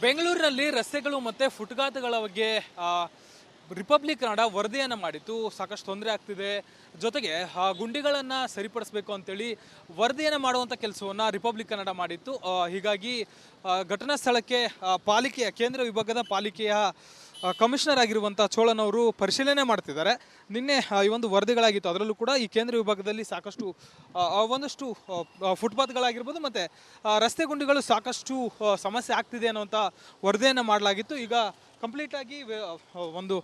ಬೆಂಗಳೂರಿನಲ್ಲಿ ರಸ್ತೆಗಳು ಮತ್ತೆ ಫುಟ್ಪಾತ್ಗಳ ಬಗ್ಗೆ ರಿಪಬ್ಲಿಕ್ ಕನ್ನಡ ವರದಿಯನ್ನು ಮಾಡಿತ್ತು. ಸಾಕಷ್ಟು ತೊಂದರೆ ಆಗ್ತಿದೆ. ಜೊತೆಗೆ, ಆ, ಗುಂಡಿಗಳನ್ನು ಸರಿಪಡಿಸಬೇಕು ಅಂತೇಳಿ ವರದಿಯನ್ನು ಮಾಡುವಂಥ ಕೆಲಸವನ್ನು ರಿಪಬ್ಲಿಕ್ ಕನ್ನಡ ಮಾಡಿತ್ತು. ಹೀಗಾಗಿ ಘಟನಾ ಸ್ಥಳಕ್ಕೆ ಪಾಲಿಕೆಯ, ಕೇಂದ್ರ ವಿಭಾಗದ ಪಾಲಿಕೆಯ ಕಮಿಷನರ್ ಆಗಿರುವಂಥ ಚೋಳನವರು ಪರಿಶೀಲನೆ ಮಾಡ್ತಿದ್ದಾರೆ. ನಿನ್ನೆ ಈ ಒಂದು ವರದಿಗಳಾಗಿತ್ತು. ಅದರಲ್ಲೂ ಕೂಡ ಈ ಕೇಂದ್ರ ವಿಭಾಗದಲ್ಲಿ ಸಾಕಷ್ಟು ಒಂದಷ್ಟು ಫುಟ್ಪಾತ್ಗಳಾಗಿರ್ಬೋದು ಮತ್ತು ರಸ್ತೆ ಗುಂಡಿಗಳು ಸಾಕಷ್ಟು ಸಮಸ್ಯೆ ಆಗ್ತಿದೆ ಅನ್ನುವಂಥ ವರದಿಯನ್ನು ಮಾಡಲಾಗಿತ್ತು. ಈಗ ಕಂಪ್ಲೀಟಾಗಿ ಒಂದು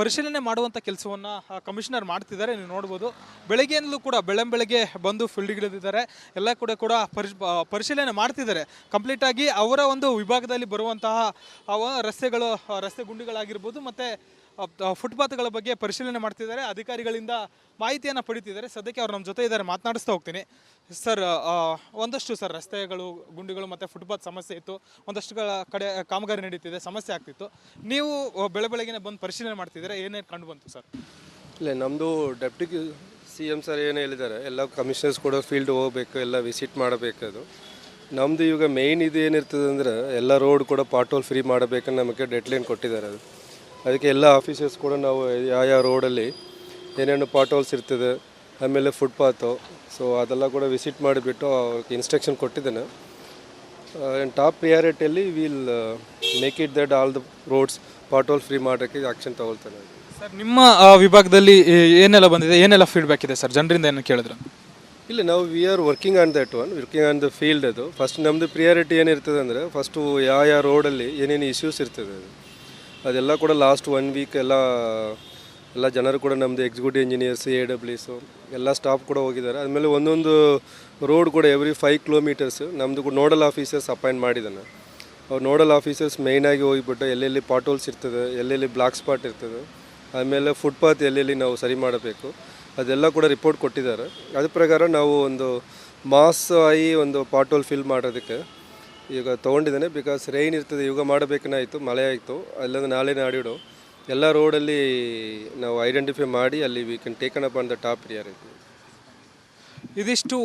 ಪರಿಶೀಲನೆ ಮಾಡುವಂಥ ಕೆಲಸವನ್ನು ಕಮಿಷನರ್ ಮಾಡ್ತಿದ್ದಾರೆ, ನೀವು ನೋಡ್ಬೋದು. ಬೆಳಗ್ಗೆಯಿಂದಲೂ ಕೂಡ ಬೆಳಂಬೆಳಗ್ಗೆ ಬಂದು ಫೀಲ್ಡ್ಗಿಳಿದಿದ್ದಾರೆ ಎಲ್ಲ ಕೂಡ ಕೂಡ ಪರಿಶ್ ಪರಿಶೀಲನೆ ಮಾಡ್ತಿದ್ದಾರೆ. ಕಂಪ್ಲೀಟಾಗಿ ಅವರ ಒಂದು ವಿಭಾಗದಲ್ಲಿ ಬರುವಂತಹ ರಸ್ತೆಗಳು ರಸ್ತೆ ಗುಂಡಿಗಳಾಗಿರ್ಬೋದು, ಮತ್ತು ಫುಟ್ಪಾತ್ಗಳ ಬಗ್ಗೆ ಪರಿಶೀಲನೆ ಮಾಡ್ತಿದ್ದಾರೆ. ಅಧಿಕಾರಿಗಳಿಂದ ಮಾಹಿತಿಯನ್ನು ಪಡಿತಿದ್ದಾರೆ. ಸದ್ಯಕ್ಕೆ ಅವ್ರು ನಮ್ಮ ಜೊತೆ ಇದ್ದಾರೆ. ಮಾತನಾಡಿಸ್ತಾ ಹೋಗ್ತೀನಿ. ಸರ್ ಒಂದಷ್ಟು ಸರ್, ರಸ್ತೆಗಳು, ಗುಂಡಿಗಳು ಮತ್ತು ಫುಟ್ಪಾತ್ ಸಮಸ್ಯೆ ಇತ್ತು. ಒಂದಷ್ಟುಗಳ ಕಡೆ ಕಾಮಗಾರಿ ನಡೀತಿದೆ. ಸಮಸ್ಯೆ ಆಗ್ತಿತ್ತು. ನೀವು ಬೆಳೆ ಬೆಳ ಬೆಳಗ್ಗೆನೆ ಬಂದು ಪರಿಶೀಲನೆ ಮಾಡ್ತಿದ್ದೀರಾ? ಏನೇನು ಕಂಡು ಬಂತು ಸರ್? ಇಲ್ಲ ನಮ್ಮದು ಡೆಪ್ಟಿ ಸಿ ಎಂ ಸರ್ ಏನು ಹೇಳಿದ್ದಾರೆ. ಎಲ್ಲ ಕಮಿಷನರ್ಸ್ ಕೂಡ ಫೀಲ್ಡ್ ಹೋಗಬೇಕು, ಎಲ್ಲ ವಿಸಿಟ್ ಮಾಡಬೇಕದು ನಮ್ಮದು ಇವಾಗ ಮೇಯ್ನ್ ಇದು ಏನಿರ್ತದೆ ಅಂದರೆ ಎಲ್ಲ ರೋಡ್ ಕೂಡ ಪಾಟೋಲ್ ಫ್ರೀ ಮಾಡಬೇಕಂತ ನಮಗೆ ಡೆಡ್ಲೈನ್ ಕೊಟ್ಟಿದ್ದಾರೆ ಅದು. ಅದಕ್ಕೆ ಎಲ್ಲ ಆಫೀಸರ್ಸ್ ಕೂಡ ನಾವು ಯಾವ ಯಾವ ರೋಡಲ್ಲಿ ಏನೇನು ಪಾಟೋಲ್ಸ್ ಇರ್ತದೆ ಆಮೇಲೆ ಫುಟ್ಪಾತು ಸೊ ಅದೆಲ್ಲ ಕೂಡ ವಿಸಿಟ್ ಮಾಡಿಬಿಟ್ಟು ಅವ್ರಿಗೆ ಇನ್ಸ್ಟ್ರಕ್ಷನ್ ಕೊಟ್ಟಿದ್ದೇನೆ. Top ಪ್ರಿಯಾರಿಟಿಯಲ್ಲಿ will make it that all the roads pothole free ಮಾಡೋಕ್ಕೆ ಆ್ಯಕ್ಷನ್ ತಗೊಳ್ತಾನೆ. ಸರ್ ನಿಮ್ಮ ಆ, ವಿಭಾಗದಲ್ಲಿ ಏನೆಲ್ಲ ಬಂದಿದೆ ಏನೆಲ್ಲ ಫೀಡ್ಬ್ಯಾಕ್ ಇದೆ ಸರ್ ಜನರಿಂದ ಏನು ಕೇಳಿದ್ರು? ಇಲ್ಲ ನಾವು we are working on that one working on the field ಅದು. ಫಸ್ಟ್ ನಮ್ಮದು ಪ್ರಿಯಾರಿಟಿ ಏನಿರ್ತದೆ ಅಂದರೆ ಫಸ್ಟು ಯಾವ ಯಾವ ರೋಡಲ್ಲಿ ಏನೇನು ಇಶ್ಯೂಸ್ ಇರ್ತದೆ ಅದು. ಅದೆಲ್ಲ ಕೂಡ ಲಾಸ್ಟ್ ಒನ್ ವೀಕ್ ಎಲ್ಲ ಎಲ್ಲ ಜನರು ಕೂಡ ನಮ್ಮದು ಎಕ್ಸಿಕ್ಯೂಟಿವ್ ಇಂಜಿನಿಯರ್ಸ್ ಎ ಡಬ್ಲ್ಯೂಸು ಎಲ್ಲ ಸ್ಟಾಫ್ ಕೂಡ ಹೋಗಿದ್ದಾರೆ. ಆದಮೇಲೆ ಒಂದೊಂದು ರೋಡ್ ಕೂಡ ಎವ್ರಿ ಫೈವ್ ಕಿಲೋಮೀಟರ್ಸ್ ನಮ್ಮದು ಕೂಡ ನೋಡಲ್ ಆಫೀಸರ್ಸ್ ಅಪಾಯಿಂಟ್ ಮಾಡಿದ್ದಾನೆ. ಅವ್ರು ನೋಡಲ್ ಆಫೀಸರ್ಸ್ ಮೇಯ್ನಾಗಿ ಹೋಗಿಬಿಟ್ಟು ಎಲ್ಲೆಲ್ಲಿ ಪಾಟೋಲ್ಸ್ ಇರ್ತದೆ, ಎಲ್ಲೆಲ್ಲಿ ಬ್ಲಾಕ್ ಸ್ಪಾಟ್ ಇರ್ತದೆ ಆಮೇಲೆ ಫುಟ್ಪಾತ್ ಎಲ್ಲೆಲ್ಲಿ ನಾವು ಸರಿ ಮಾಡಬೇಕು, ಅದೆಲ್ಲ ಕೂಡ ರಿಪೋರ್ಟ್ ಕೊಟ್ಟಿದ್ದಾರೆ. ಅದ್ರ ಪ್ರಕಾರ ನಾವು ಒಂದು ಮಾಸ್ ಆಗಿ ಒಂದು ಪಾಟೋಲ್ ಫಿಲ್ ಮಾಡೋದಕ್ಕೆ ಈಗ ತೊಗೊಂಡಿದ್ದೇನೆ ಬಿಕಾಸ್ ರೈನ್ ಇರ್ತದೆ ಇವಾಗ ಆಯಿತು ಮಳೆ ಆಯಿತು. ಅಲ್ಲಂದ್ರೆ ನಾಳೆ ನಾಡಿಡು. ಎಲ್ಲ ರೋಡಲ್ಲಿ ನಾವು ಐಡೆಂಟಿಫೈ ಮಾಡಿ ಅಲ್ಲಿ we can taken up on the top priority ಇದಿಷ್ಟು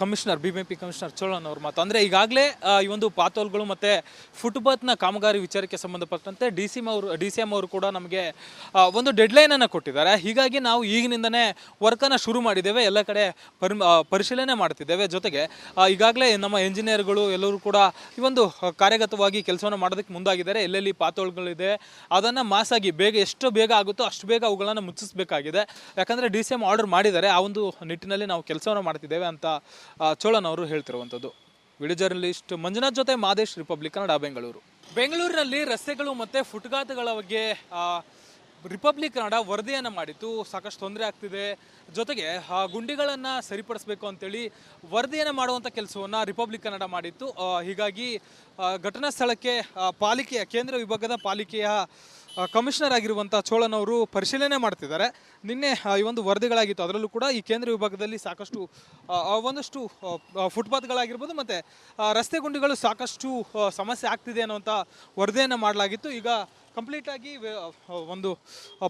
commissioner B B P commissioner Cholan ಅವ್ರ ಮಾತು. ಅಂದರೆ ಈಗಾಗಲೇ ಈ ಒಂದು ಪಾತೋಲ್ಗಳು ಮತ್ತು ಫುಟ್ಪಾತ್ನ ಕಾಮಗಾರಿ ವಿಚಾರಕ್ಕೆ ಸಂಬಂಧಪಟ್ಟಂತೆ ಡಿ ಸಿ ಎಂ ಅವರು, ಡಿ ಸಿ ಎಂ ಅವರು ಕೂಡ ನಮಗೆ ಒಂದು ಡೆಡ್ಲೈನನ್ನು ಕೊಟ್ಟಿದ್ದಾರೆ. ಹೀಗಾಗಿ ನಾವು ಈಗಿನಿಂದನೇ ವರ್ಕನ್ನು ಶುರು ಮಾಡಿದ್ದೇವೆ, ಎಲ್ಲ ಕಡೆ ಪರಿ ಪರಿಶೀಲನೆ ಮಾಡ್ತಿದ್ದೇವೆ. ಜೊತೆಗೆ ಈಗಾಗಲೇ ನಮ್ಮ ಎಂಜಿನಿಯರ್ಗಳು ಎಲ್ಲರೂ ಕೂಡ ಈ ಒಂದು ಕಾರ್ಯಗತವಾಗಿ ಕೆಲಸವನ್ನು ಮಾಡೋದಕ್ಕೆ ಮುಂದಾಗಿದ್ದಾರೆ. ಎಲ್ಲೆಲ್ಲಿ ಪಾತೋಳ್ಗಳಿದೆ ಅದನ್ನು ಮಾಸಾಗಿ ಬೇಗ, ಎಷ್ಟು ಬೇಗ ಆಗುತ್ತೋ ಅಷ್ಟು ಬೇಗ ಅವುಗಳನ್ನು ಮುಚ್ಚಿಸಬೇಕಾಗಿದೆ. ಯಾಕಂದರೆ ಡಿ ಸಿ ಎಂ ಆರ್ಡರ್ ಮಾಡಿದ್ದಾರೆ. ಆ ಒಂದು ನಿಟ್ಟಿನಲ್ಲಿ ನಾವು ಕೆಲಸವನ್ನು ಮಾಡ್ತಿದ್ದೇವೆ ಅಂತ ಚೋಳನ್ ಅವರು ಹೇಳ್ತಿರುವಂಥದ್ದು. ವಿಡಿಯೋ ಜರ್ನಲಿಸ್ಟ್ ಮಂಜುನಾಥ್ ಜೊತೆ ಮಾದೇಶ್ ರಿಪಬ್ಲಿಕ್ ಕನ್ನಡ, ಬೆಂಗಳೂರು. ಬೆಂಗಳೂರಿನಲ್ಲಿ ರಸ್ತೆಗಳು ಮತ್ತು ಫುಟ್ಪಾತ್ಗಳ ಬಗ್ಗೆ ರಿಪಬ್ಲಿಕ್ ಕನ್ನಡ ವರದಿಯನ್ನು ಮಾಡಿತ್ತು. ಸಾಕಷ್ಟು ತೊಂದರೆ ಆಗ್ತಿದೆ. ಜೊತೆಗೆ, ಆ, ಗುಂಡಿಗಳನ್ನು ಸರಿಪಡಿಸಬೇಕು ಅಂತೇಳಿ ವರದಿಯನ್ನು ಮಾಡುವಂಥ ಕೆಲಸವನ್ನು ರಿಪಬ್ಲಿಕ್ ಕನ್ನಡ ಮಾಡಿತ್ತು. ಹೀಗಾಗಿ ಘಟನಾ ಸ್ಥಳಕ್ಕೆ ಪಾಲಿಕೆಯ, ಕೇಂದ್ರ ವಿಭಾಗದ ಪಾಲಿಕೆಯ ಕಮಿಷನರ್ ಆಗಿರುವಂಥ ಚೋಳನವರು ಪರಿಶೀಲನೆ ಮಾಡ್ತಿದ್ದಾರೆ. ನಿನ್ನೆ ಈ ಒಂದು ವರದಿಗಳಾಗಿತ್ತು. ಅದರಲ್ಲೂ ಕೂಡ ಈ ಕೇಂದ್ರ ವಿಭಾಗದಲ್ಲಿ ಸಾಕಷ್ಟು ಒಂದಷ್ಟು ಫುಟ್ಪಾತ್ಗಳಾಗಿರ್ಬೋದು, ಮತ್ತು ರಸ್ತೆ ಗುಂಡಿಗಳು ಸಾಕಷ್ಟು ಸಮಸ್ಯೆ ಆಗ್ತಿದೆ ಅನ್ನುವಂಥ ವರದಿಯನ್ನು ಮಾಡಲಾಗಿತ್ತು. ಈಗ ಕಂಪ್ಲೀಟಾಗಿ ಒಂದು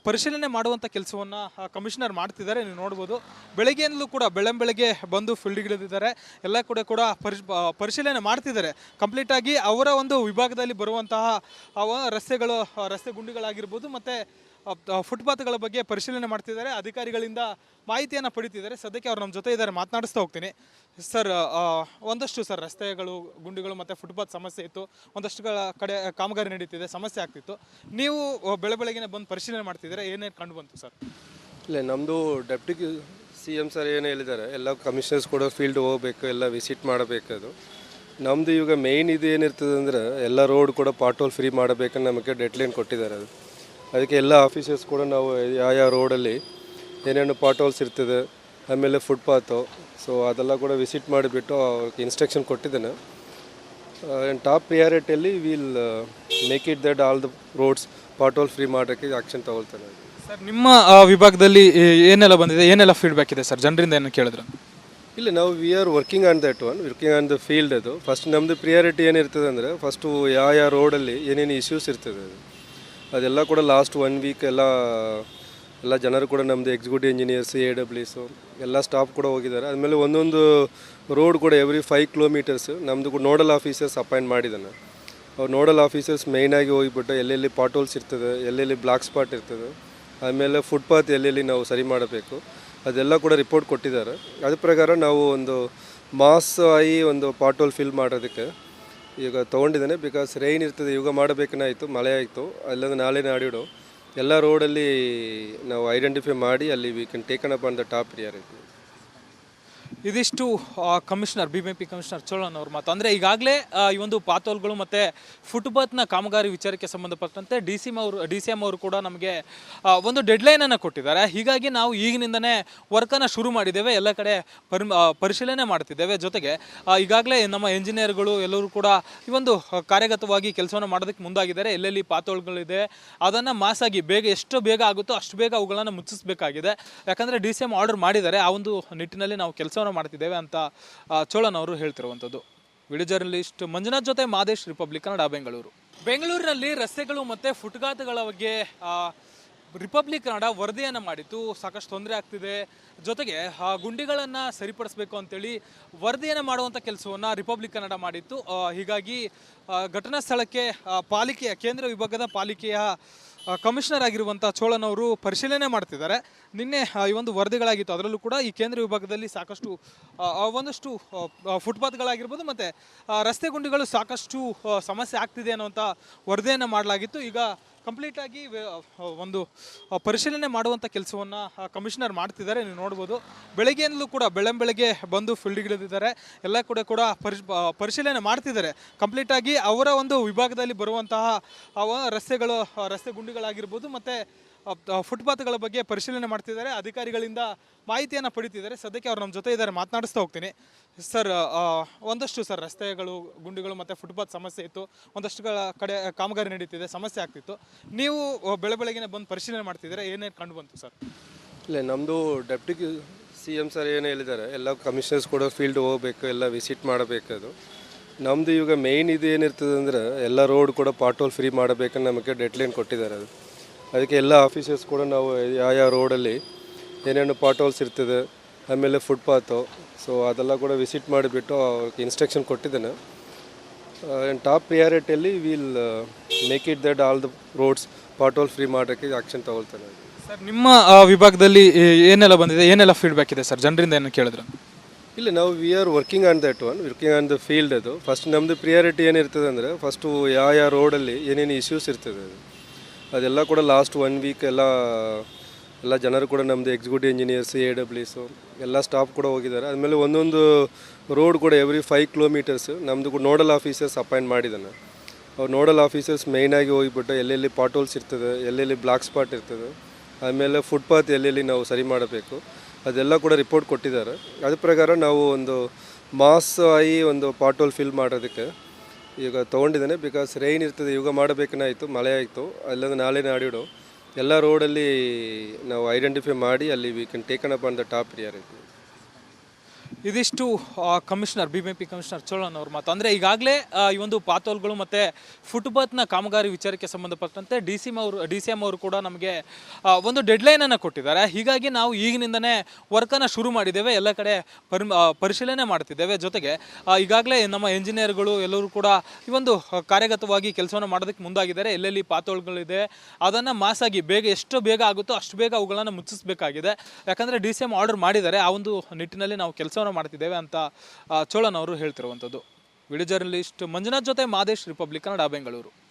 ಪರಿಶೀಲನೆ ಮಾಡುವಂಥ ಕೆಲಸವನ್ನು ಕಮಿಷನರ್ ಮಾಡ್ತಿದ್ದಾರೆ, ನೀವು ನೋಡ್ಬೋದು. ಬೆಳಗ್ಗೆಯಿಂದಲೂ ಕೂಡ, ಬೆಳಂಬೆಳಗ್ಗೆ ಬಂದು ಫೀಲ್ಡ್ಗಿಳಿದಿದ್ದಾರೆ ಎಲ್ಲ ಕೂಡ ಕೂಡ ಪರಿಶ್ ಪರಿಶೀಲನೆ ಮಾಡ್ತಿದ್ದಾರೆ. ಕಂಪ್ಲೀಟಾಗಿ ಅವರ ಒಂದು ವಿಭಾಗದಲ್ಲಿ ಬರುವಂತಹ ರಸ್ತೆಗಳು ರಸ್ತೆ ಗುಂಡಿಗಳಾಗಿರ್ಬೋದು, ಮತ್ತು ಫುಟ್ಪಾತ್ಗಳ ಬಗ್ಗೆ ಪರಿಶೀಲನೆ ಮಾಡ್ತಿದ್ದಾರೆ. ಅಧಿಕಾರಿಗಳಿಂದ ಮಾಹಿತಿಯನ್ನು ಪಡಿತಿದ್ದಾರೆ. ಸದ್ಯಕ್ಕೆ ಅವ್ರು ನಮ್ಮ ಜೊತೆ ಇದ್ದಾರೆ. ಮಾತನಾಡಿಸ್ತಾ ಹೋಗ್ತೀನಿ. ಸರ್ ಒಂದಷ್ಟು ಸರ್, ರಸ್ತೆಗಳು, ಗುಂಡಿಗಳು ಮತ್ತು ಫುಟ್ಪಾತ್ ಸಮಸ್ಯೆ ಇತ್ತು. ಒಂದಷ್ಟುಗಳ ಕಡೆ ಕಾಮಗಾರಿ ನಡೀತಿದೆ. ಸಮಸ್ಯೆ ಆಗ್ತಿತ್ತು. ನೀವು ಬೆಳೆ ಬೆಳ ಬೆಳಗ್ಗೆನೆ ಬಂದು ಪರಿಶೀಲನೆ ಮಾಡ್ತಿದ್ದೀರಾ? ಏನೇನು ಕಂಡು ಬಂತು ಸರ್? ಇಲ್ಲ ನಮ್ಮದು ಡೆಪ್ಟಿ ಸಿ ಎಂ ಸರ್ ಏನು ಹೇಳಿದ್ದಾರೆ. ಎಲ್ಲ ಕಮಿಷನರ್ಸ್ ಕೂಡ ಫೀಲ್ಡ್ ಹೋಗಬೇಕು, ಎಲ್ಲ ವಿಸಿಟ್ ಮಾಡಬೇಕದು ನಮ್ಮದು ಇವಾಗ ಮೇಯ್ನ್ ಇದು ಏನಿರ್ತದೆ ಅಂದರೆ ಎಲ್ಲ ರೋಡ್ ಕೂಡ ಪಾಟೋಲ್ ಫ್ರೀ ಮಾಡಬೇಕಂತ ನಮಗೆ ಡೆಡ್ಲೈನ್ ಕೊಟ್ಟಿದ್ದಾರೆ ಅದು. ಅದಕ್ಕೆ ಎಲ್ಲ ಆಫೀಸರ್ಸ್ ಕೂಡ ನಾವು ಯಾವ ಯಾವ ರೋಡಲ್ಲಿ ಏನೇನು ಪಾಟೋಲ್ಸ್ ಇರ್ತದೆ ಆಮೇಲೆ ಫುಟ್ಪಾತು ಸೊ ಅದೆಲ್ಲ ಕೂಡ ವಿಸಿಟ್ ಮಾಡಿಬಿಟ್ಟು ಅವ್ರಿಗೆ ಇನ್ಸ್ಟ್ರಕ್ಷನ್ ಕೊಟ್ಟಿದ್ದೇನೆ. Top ಪ್ರಿಯಾರಿಟಿಯಲ್ಲಿ will make it that all the roads pothole free ಮಾಡೋಕ್ಕೆ ಆ್ಯಕ್ಷನ್ ತಗೊಳ್ತಾನೆ. ಸರ್ ನಿಮ್ಮ ಆ, ವಿಭಾಗದಲ್ಲಿ ಏನೆಲ್ಲ ಬಂದಿದೆ ಏನೆಲ್ಲ ಫೀಡ್ಬ್ಯಾಕ್ ಇದೆ ಸರ್ ಜನರಿಂದ ಏನು ಕೇಳಿದ್ರು? ಇಲ್ಲ ನಾವು we are working on that one working on the field ಅದು. ಫಸ್ಟ್ ನಮ್ಮದು ಪ್ರಿಯಾರಿಟಿ ಏನಿರ್ತದೆ ಅಂದರೆ ಫಸ್ಟು ಯಾವ ಯಾವ ರೋಡಲ್ಲಿ ಏನೇನು ಇಶ್ಯೂಸ್ ಇರ್ತದೆ ಅದು. ಅದೆಲ್ಲ ಕೂಡ ಲಾಸ್ಟ್ ಒನ್ ವೀಕ್ ಎಲ್ಲ ಎಲ್ಲ ಜನರು ಕೂಡ ನಮ್ಮದು ಎಕ್ಸಿಕ್ಯೂಟಿವ್ ಇಂಜಿನಿಯರ್ಸ್ ಎ ಡಬ್ಲ್ಯೂಸು ಎಲ್ಲ ಸ್ಟಾಫ್ ಕೂಡ ಹೋಗಿದ್ದಾರೆ. ಆದಮೇಲೆ ಒಂದೊಂದು ರೋಡ್ ಕೂಡ ಎವ್ರಿ ಫೈವ್ ಕಿಲೋಮೀಟರ್ಸ್ ನಮ್ಮದು ಕೂಡ ನೋಡಲ್ ಆಫೀಸರ್ಸ್ ಅಪಾಯಿಂಟ್ ಮಾಡಿದ್ದಾನೆ. ಅವ್ರು ನೋಡಲ್ ಆಫೀಸರ್ಸ್ ಮೇಯ್ನಾಗಿ ಹೋಗಿಬಿಟ್ಟು ಎಲ್ಲೆಲ್ಲಿ ಪಾಟೋಲ್ಸ್ ಇರ್ತದೆ, ಎಲ್ಲೆಲ್ಲಿ ಬ್ಲಾಕ್ ಸ್ಪಾಟ್ ಇರ್ತದೆ ಆಮೇಲೆ ಫುಟ್ಪಾತ್ ಎಲ್ಲೆಲ್ಲಿ ನಾವು ಸರಿ ಮಾಡಬೇಕು, ಅದೆಲ್ಲ ಕೂಡ ರಿಪೋರ್ಟ್ ಕೊಟ್ಟಿದ್ದಾರೆ. ಅದ್ರ ಪ್ರಕಾರ ನಾವು ಒಂದು ಮಾಸ್ ಆಗಿ ಒಂದು ಪಾಟೋಲ್ ಫಿಲ್ ಮಾಡೋದಕ್ಕೆ ಈಗ ತೊಗೊಂಡಿದ್ದೇನೆ ಬಿಕಾಸ್ ರೈನ್ ಇರ್ತದೆ ಇವಾಗ ಮಾಡಬೇಕನ್ನಾಯಿತು, ಮಳೆ ಆಯಿತು. ಅಲ್ಲಂದ್ರೆ ನಾಳೆ ನಾಡಿಡು. ಎಲ್ಲ ರೋಡಲ್ಲಿ ನಾವು ಐಡೆಂಟಿಫೈ ಮಾಡಿ ಅಲ್ಲಿ we can taken up on the top priority ಇದಿಷ್ಟು commissioner B B P commissioner Cholan ಅವ್ರ ಮಾತು. ಅಂದರೆ ಈಗಾಗಲೇ ಈ ಒಂದು ಪಾತೋಲ್ಗಳು ಮತ್ತು ಫುಟ್ಪಾತ್ನ ಕಾಮಗಾರಿ ವಿಚಾರಕ್ಕೆ ಸಂಬಂಧಪಟ್ಟಂತೆ ಡಿ ಸಿ ಎಂ ಅವರು, ಡಿ ಸಿ ಎಂ ಅವರು ಕೂಡ ನಮಗೆ ಒಂದು ಡೆಡ್ಲೈನನ್ನು ಕೊಟ್ಟಿದ್ದಾರೆ. ಹೀಗಾಗಿ ನಾವು ಈಗಿನಿಂದನೇ ವರ್ಕನ್ನು ಶುರು ಮಾಡಿದ್ದೇವೆ, ಎಲ್ಲ ಕಡೆ ಪರಿ ಪರಿಶೀಲನೆ ಮಾಡ್ತಿದ್ದೇವೆ. ಜೊತೆಗೆ ಈಗಾಗಲೇ ನಮ್ಮ ಎಂಜಿನಿಯರ್ಗಳು ಎಲ್ಲರೂ ಕೂಡ ಈ ಒಂದು ಕಾರ್ಯಗತವಾಗಿ ಕೆಲಸವನ್ನು ಮಾಡೋದಕ್ಕೆ ಮುಂದಾಗಿದ್ದಾರೆ. ಎಲ್ಲೆಲ್ಲಿ ಪಾತೋಳ್ಗಳಿದೆ ಅದನ್ನು ಮಾಸಾಗಿ ಬೇಗ, ಎಷ್ಟು ಬೇಗ ಆಗುತ್ತೋ ಅಷ್ಟು ಬೇಗ ಅವುಗಳನ್ನು ಮುಚ್ಚಿಸಬೇಕಾಗಿದೆ. ಯಾಕಂದರೆ ಡಿ ಸಿ ಎಂ ಆರ್ಡರ್ ಮಾಡಿದ್ದಾರೆ. ಆ ಒಂದು ನಿಟ್ಟಿನಲ್ಲಿ ನಾವು ಕೆಲಸವನ್ನು ಮಾಡ್ತಿದ್ದೇವೆ ಅಂತ ಚೋಳನ್ ಅವರು ಹೇಳ್ತಿರುವಂಥದ್ದು. ವಿಡಿಯೋ ಜರ್ನಲಿಸ್ಟ್ ಮಂಜುನಾಥ್ ಜೊತೆ ಮಾದೇಶ್ ರಿಪಬ್ಲಿಕ್ ಕನ್ನಡ, ಬೆಂಗಳೂರು. ಬೆಂಗಳೂರಿನಲ್ಲಿ ರಸ್ತೆಗಳು ಮತ್ತು ಫುಟ್ಪಾತ್ಗಳ ಬಗ್ಗೆ ರಿಪಬ್ಲಿಕ್ ಕನ್ನಡ ವರದಿಯನ್ನು ಮಾಡಿತ್ತು. ಸಾಕಷ್ಟು ತೊಂದರೆ ಆಗ್ತಿದೆ. ಜೊತೆಗೆ, ಆ, ಗುಂಡಿಗಳನ್ನು ಸರಿಪಡಿಸಬೇಕು ಅಂತೇಳಿ ವರದಿಯನ್ನು ಮಾಡುವಂಥ ಕೆಲಸವನ್ನು ರಿಪಬ್ಲಿಕ್ ಕನ್ನಡ ಮಾಡಿತ್ತು. ಹೀಗಾಗಿ ಘಟನಾ ಸ್ಥಳಕ್ಕೆ ಪಾಲಿಕೆಯ, ಕೇಂದ್ರ ವಿಭಾಗದ ಪಾಲಿಕೆಯ ಕಮಿಷನರ್ ಆಗಿರುವಂಥ ಚೋಳನ್ ಅವರು ಪರಿಶೀಲನೆ ಮಾಡ್ತಿದ್ದಾರೆ. ನಿನ್ನೆ ಈ ಒಂದು ವರದಿಗಳಾಗಿತ್ತು. ಅದರಲ್ಲೂ ಕೂಡ ಈ ಕೇಂದ್ರ ವಿಭಾಗದಲ್ಲಿ ಸಾಕಷ್ಟು ಒಂದಷ್ಟು ಫುಟ್ಪಾತ್ಗಳಾಗಿರ್ಬೋದು ಮತ್ತು ರಸ್ತೆ ಗುಂಡಿಗಳು ಸಾಕಷ್ಟು ಸಮಸ್ಯೆ ಆಗ್ತಿದೆ ಅನ್ನುವಂಥ ವರದಿಯನ್ನು ಮಾಡಲಾಗಿತ್ತು. ಈಗ ಕಂಪ್ಲೀಟಾಗಿ ಒಂದು ಪರಿಶೀಲನೆ ಮಾಡುವಂಥ ಕೆಲಸವನ್ನು ಕಮಿಷನರ್ ಮಾಡ್ತಿದ್ದಾರೆ, ನೀವು ನೋಡ್ಬೋದು. ಬೆಳಗ್ಗೆಯಿಂದಲೂ ಕೂಡ ಬೆಳಂಬೆಳಗ್ಗೆ ಬಂದು ಫೀಲ್ಡ್ಗಿಳಿದಿದ್ದಾರೆ ಎಲ್ಲ ಕೂಡ ಕೂಡ ಪರಿಶ್ ಪರಿಶೀಲನೆ ಮಾಡ್ತಿದ್ದಾರೆ. ಕಂಪ್ಲೀಟಾಗಿ ಅವರ ಒಂದು ವಿಭಾಗದಲ್ಲಿ ಬರುವಂತಹ ರಸ್ತೆಗಳು ರಸ್ತೆ ಗುಂಡಿಗಳಾಗಿರ್ಬೋದು, ಮತ್ತು ಫುಟ್ಪಾತ್ಗಳ ಬಗ್ಗೆ ಪರಿಶೀಲನೆ ಮಾಡ್ತಿದ್ದಾರೆ. ಅಧಿಕಾರಿಗಳಿಂದ ಮಾಹಿತಿಯನ್ನು ಪಡಿತಿದ್ದಾರೆ. ಸದ್ಯಕ್ಕೆ ಅವ್ರು ನಮ್ಮ ಜೊತೆ ಇದ್ದಾರೆ. ಮಾತನಾಡಿಸ್ತಾ ಹೋಗ್ತೀನಿ. ಸರ್ ಒಂದಷ್ಟು ಸರ್, ರಸ್ತೆಗಳು, ಗುಂಡಿಗಳು ಮತ್ತು ಫುಟ್ಪಾತ್ ಸಮಸ್ಯೆ ಇತ್ತು. ಒಂದಷ್ಟುಗಳ ಕಡೆ ಕಾಮಗಾರಿ ನಡೀತಿದೆ. ಸಮಸ್ಯೆ ಆಗ್ತಿತ್ತು. ನೀವು ಬೆಳೆ ಬೆಳ ಬೆಳಗ್ಗೆನೆ ಬಂದು ಪರಿಶೀಲನೆ ಮಾಡ್ತಿದ್ದೀರಾ? ಏನೇನು ಕಂಡು ಬಂತು ಸರ್? ಇಲ್ಲ ನಮ್ಮದು ಡೆಪ್ಟಿ ಸಿ ಎಂ ಸರ್ ಏನು ಹೇಳಿದ್ದಾರೆ. ಎಲ್ಲ ಕಮಿಷನರ್ಸ್ ಕೂಡ ಫೀಲ್ಡ್ ಹೋಗಬೇಕು, ಎಲ್ಲ ವಿಸಿಟ್ ಮಾಡಬೇಕದು ನಮ್ಮದು ಇವಾಗ ಮೇಯ್ನ್ ಇದು ಏನಿರ್ತದೆ ಅಂದರೆ ಎಲ್ಲ ರೋಡ್ ಕೂಡ ಪಾಟೋಲ್ ಫ್ರೀ ಮಾಡಬೇಕಂತ ನಮಗೆ ಡೆಡ್ಲೈನ್ ಕೊಟ್ಟಿದ್ದಾರೆ ಅದು. ಅದಕ್ಕೆ ಎಲ್ಲ ಆಫೀಸರ್ಸ್ ಕೂಡ ನಾವು ಯಾವ ಯಾವ ರೋಡಲ್ಲಿ ಏನೇನು ಪಾಟೋಲ್ಸ್ ಇರ್ತದೆ ಆಮೇಲೆ ಫುಟ್ಪಾತು ಸೊ ಅದೆಲ್ಲ ಕೂಡ ವಿಸಿಟ್ ಮಾಡಿಬಿಟ್ಟು ಅವ್ರಿಗೆ ಇನ್ಸ್ಟ್ರಕ್ಷನ್ ಕೊಟ್ಟಿದ್ದೇನೆ. Top ಪ್ರಿಯಾರಿಟಿಯಲ್ಲಿ will make it that all the roads pothole free ಮಾಡೋಕ್ಕೆ ಆ್ಯಕ್ಷನ್ ತಗೊಳ್ತಾನೆ. ಸರ್ ನಿಮ್ಮ ಆ, ವಿಭಾಗದಲ್ಲಿ ಏನೆಲ್ಲ ಬಂದಿದೆ ಏನೆಲ್ಲ ಫೀಡ್ಬ್ಯಾಕ್ ಇದೆ ಸರ್ ಜನರಿಂದ ಏನು ಕೇಳಿದ್ರು? ಇಲ್ಲ ನಾವು we are working on that one working on the field ಅದು. ಫಸ್ಟ್ ನಮ್ಮದು ಪ್ರಿಯಾರಿಟಿ ಏನಿರ್ತದೆ ಅಂದರೆ ಫಸ್ಟು ಯಾವ ಯಾವ ರೋಡಲ್ಲಿ ಏನೇನು ಇಶ್ಯೂಸ್ ಇರ್ತದೆ ಅದು. ಅದೆಲ್ಲ ಕೂಡ ಲಾಸ್ಟ್ ಒನ್ ವೀಕ್ ಎಲ್ಲ ಎಲ್ಲ ಜನರು ಕೂಡ ನಮ್ಮದು ಎಕ್ಸಿಕ್ಯೂಟಿವ್ ಇಂಜಿನಿಯರ್ಸ್ ಎ ಡಬ್ಲ್ಯೂಸು ಎಲ್ಲ ಸ್ಟಾಫ್ ಕೂಡ ಹೋಗಿದ್ದಾರೆ. ಆದಮೇಲೆ ಒಂದೊಂದು ರೋಡ್ ಕೂಡ ಎವ್ರಿ ಫೈವ್ ಕಿಲೋಮೀಟರ್ಸ್ ನಮ್ಮದು ಕೂಡ ನೋಡಲ್ ಆಫೀಸರ್ಸ್ ಅಪಾಯಿಂಟ್ ಮಾಡಿದ್ದಾನೆ. ಅವ್ರು ನೋಡಲ್ ಆಫೀಸರ್ಸ್ ಮೇಯ್ನಾಗಿ ಹೋಗಿಬಿಟ್ಟು ಎಲ್ಲೆಲ್ಲಿ ಪಾಟೋಲ್ಸ್ ಇರ್ತದೆ, ಎಲ್ಲೆಲ್ಲಿ ಬ್ಲಾಕ್ ಸ್ಪಾಟ್ ಇರ್ತದೆ ಆಮೇಲೆ ಫುಟ್ಪಾತ್ ಎಲ್ಲೆಲ್ಲಿ ನಾವು ಸರಿ ಮಾಡಬೇಕು, ಅದೆಲ್ಲ ಕೂಡ ರಿಪೋರ್ಟ್ ಕೊಟ್ಟಿದ್ದಾರೆ. ಅದ್ರ ಪ್ರಕಾರ ನಾವು ಒಂದು ಮಾಸ್ ಆಗಿ ಒಂದು ಪಾಟೋಲ್ ಫಿಲ್ ಮಾಡೋದಕ್ಕೆ ಈಗ ತೊಗೊಂಡಿದ್ದೇನೆ ಬಿಕಾಸ್ ರೈನ್ ಇರ್ತದೆ ಇವಾಗ ಆಯಿತು ಮಳೆ ಆಯಿತು. ಅಲ್ಲಂದ್ರೆ ನಾಳೆ ನಾಡಿಡು. ಎಲ್ಲ ರೋಡಲ್ಲಿ ನಾವು ಐಡೆಂಟಿಫೈ ಮಾಡಿ ಅಲ್ಲಿ we can taken up on the top priority ಇದಿಷ್ಟು commissioner B B P commissioner Cholan ಅವ್ರ ಮಾತು. ಅಂದರೆ ಈಗಾಗಲೇ ಈ ಒಂದು ಪಾತೋಲ್ಗಳು ಮತ್ತು ಫುಟ್ಪಾತ್ನ ಕಾಮಗಾರಿ ವಿಚಾರಕ್ಕೆ ಸಂಬಂಧಪಟ್ಟಂತೆ ಡಿ ಸಿ ಎಂ ಅವರು, ಡಿ ಸಿ ಎಂ ಅವರು ಕೂಡ ನಮಗೆ ಒಂದು ಡೆಡ್ಲೈನನ್ನು ಕೊಟ್ಟಿದ್ದಾರೆ. ಹೀಗಾಗಿ ನಾವು ಈಗಿನಿಂದನೇ ವರ್ಕನ್ನು ಶುರು ಮಾಡಿದ್ದೇವೆ, ಎಲ್ಲ ಕಡೆ ಪರಿ ಪರಿಶೀಲನೆ ಮಾಡ್ತಿದ್ದೇವೆ. ಜೊತೆಗೆ ಈಗಾಗಲೇ ನಮ್ಮ ಎಂಜಿನಿಯರ್ಗಳು ಎಲ್ಲರೂ ಕೂಡ ಈ ಒಂದು ಕಾರ್ಯಗತವಾಗಿ ಕೆಲಸವನ್ನು ಮಾಡೋದಕ್ಕೆ ಮುಂದಾಗಿದ್ದಾರೆ. ಎಲ್ಲೆಲ್ಲಿ ಪಾತೋಳ್ಗಳಿದೆ ಅದನ್ನು ಮಾಸಾಗಿ ಬೇಗ, ಎಷ್ಟು ಬೇಗ ಆಗುತ್ತೋ ಅಷ್ಟು ಬೇಗ ಅವುಗಳನ್ನು ಮುಚ್ಚಿಸಬೇಕಾಗಿದೆ. ಯಾಕಂದರೆ ಡಿ ಸಿ ಎಂ ಆರ್ಡರ್ ಮಾಡಿದ್ದಾರೆ. ಆ ಒಂದು ನಿಟ್ಟಿನಲ್ಲಿ ನಾವು ಕೆಲಸವನ್ನು ಮಾಡ್ತಿದ್ದೇವೆ ಅಂತ ಚೋಳನ್ ಅವರು ಹೇಳ್ತಿರುವಂಥದ್ದು. ವಿಡಿಯೋ ಜರ್ನಲಿಸ್ಟ್ ಮಂಜುನಾಥ್ ಜೊತೆ ಮಾದೇಶ್ ರಿಪಬ್ಲಿಕ್ ಕನ್ನಡ ಬೆಂಗಳೂರು